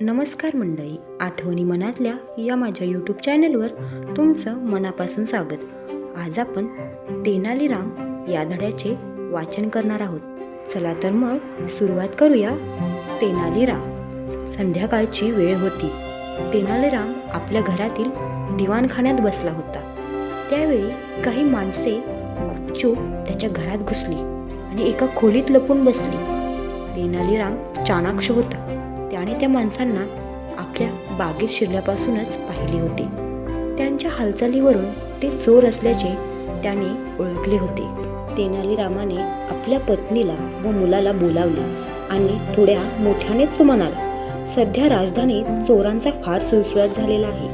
नमस्कार मंडळी आठवणी मनातल्या या माझ्या यूट्यूब चॅनलवर तुमचं मनापासून स्वागत. आज आपण तेनालीराम या धड्याचे वाचन करणार आहोत. चला तर मग सुरुवात करूया तेनालीराम. संध्याकाळची वेळ होती. तेनालीराम आपल्या घरातील दिवाणखान्यात बसला होता. त्यावेळी काही माणसे गुपचूप त्याच्या घरात घुसली आणि एका खोलीत लपून बसली. तेनालीराम चाणाक्ष होता. त्याने त्या माणसांना आपल्या बागेत शिरल्यापासूनच पाहिले होते. त्यांच्या हालचालीवरून ते चोर असल्याचे त्याने ओळखले होते. तेनालीरामाने आपल्या पत्नीला व मुलाला बोलावले आणि थोड्या मोठ्यानेच तो म्हणाला सध्या राजधानीत चोरांचा फार सुळसुळाट झालेला आहे.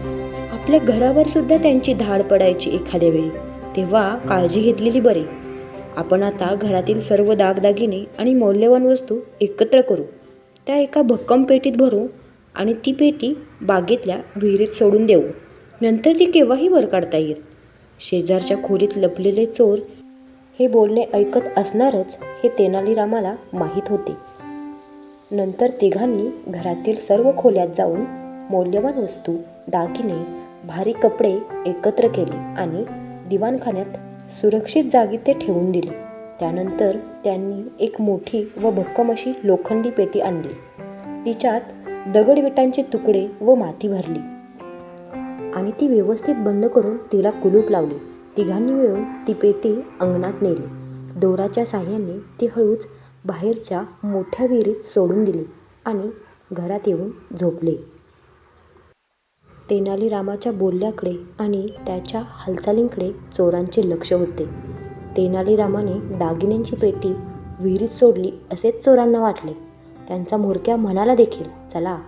आपल्या घरावर सुद्धा त्यांची धाड पडायची एखाद्या वेळी. तेव्हा काळजी घेतलेली बरी. आपण आता घरातील सर्व दागदागिने आणि मौल्यवान वस्तू एकत्र करू. त्या एका भक्कम पेटीत भरू आणि ती पेटी बागेतल्या विहिरीत सोडून देऊ. नंतर ती केव्हाही वर काढता येईल. शेजारच्या खोलीत लपलेले चोर हे बोलणे ऐकत असणारच हे तेनालीरामाला माहीत होते. नंतर तिघांनी घरातील सर्व खोल्यात जाऊन मौल्यवान वस्तू दागिने भारी कपडे एकत्र केले आणि दिवाणखान्यात सुरक्षित जागी ते ठेवून दिले. त्यानंतर त्यांनी एक मोठी व भक्कम अशी लोखंडी पेटी आणली. तिच्यात दगडविटांचे तुकडे व माती भरली. आणि ती व्यवस्थित बंद करून तिला कुलूप लावली. तिघांनी मिळून ती पेटी अंगणात नेली. दोराच्या साह्याने ती हळूच बाहेरच्या मोठ्या विहिरीत सोडून दिली आणि घरात येऊन झोपले. तेनालीरामाच्या बोलल्याकडे आणि त्याच्या हालचालींकडे चोरांचे लक्ष होते. तेनालीरामाने दागिन्यांची पेटी विहिरीत सोडली असेच चोरांना वाटले. त्यांचा म्होरक्या म्हणाला देखील चला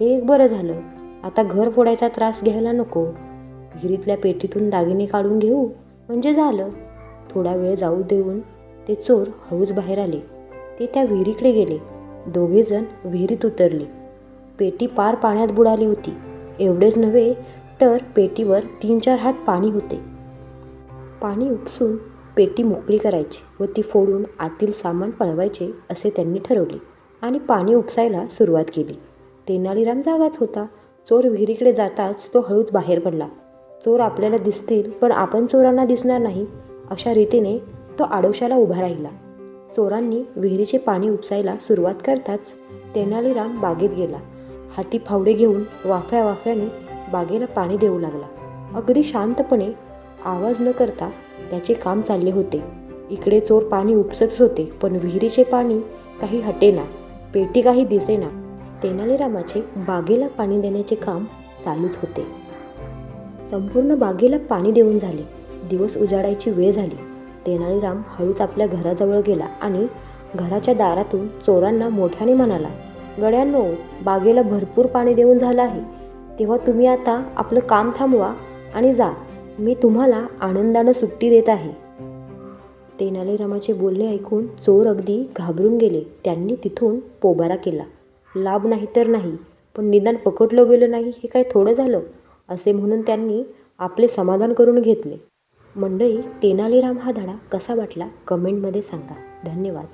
हे एक बरं झालं. आता घर फोडायचा त्रास घ्यायला नको. विहिरीतल्या पेटीतून दागिने काढून घेऊ? म्हणजे झालं. थोडा वेळ जाऊ देऊन ते चोर हळूच बाहेर आले. ते त्या विहिरीकडे गेले. दोघेजण विहिरीत उतरले. पेटी पार पाण्यात बुडाली होती. एवढेच नव्हे तर पेटीवर तीन चार हात पाणी होते. पाणी उपसून पेटी मोकळी करायची व ती फोडून आतील सामान पळवायचे असे त्यांनी ठरवले आणि पाणी उपसायला सुरुवात केली. तेनालीराम जागाच होता. चोर विहिरीकडे जाताच तो हळूच बाहेर पडला. चोर आपल्याला दिसतील पण आपण चोरांना दिसणार नाही अशा रीतीने तो आडोशाला उभा राहिला. चोरांनी विहिरीचे पाणी उपसायला सुरुवात करताच तेनालीराम बागेत गेला. हाती फावडे घेऊन वाफ्या वाफ्याने बागेला पाणी देऊ लागला. अगदी शांतपणे आवाज न करता त्याचे काम चालले होते. इकडे चोर पाणी उपसतच होते पण विहिरीचे पाणी काही हटेना पेटी काही दिसेना. तेनालीरामाचे बागेला पाणी देण्याचे काम चालूच होते. संपूर्ण बागेला पाणी देऊन झाले. दिवस उजाडायची वेळ झाली. तेनालीराम हळूच आपल्या घराजवळ गेला आणि घराच्या दारातून चोरांना मोठ्याने म्हणाला गड्यांनो बागेला भरपूर पाणी देऊन झालं आहे. तेव्हा तुम्ही आता आपलं काम थांबवा आणि जा. मी तुम्हाला आनंदानं सुट्टी देत आहे. तेनालीरामाचे बोलणे ऐकून चोर अगदी घाबरून गेले. त्यांनी तिथून पोबारा केला. लाभ नाही तर नाही पण निदान पकडलं गेलं नाही हे काय थोडं झालं? असे म्हणून त्यांनी आपले समाधान करून घेतले. मंडळी तेनालीराम हा धडा कसा वाटला? कमेंटमध्ये सांगा. धन्यवाद.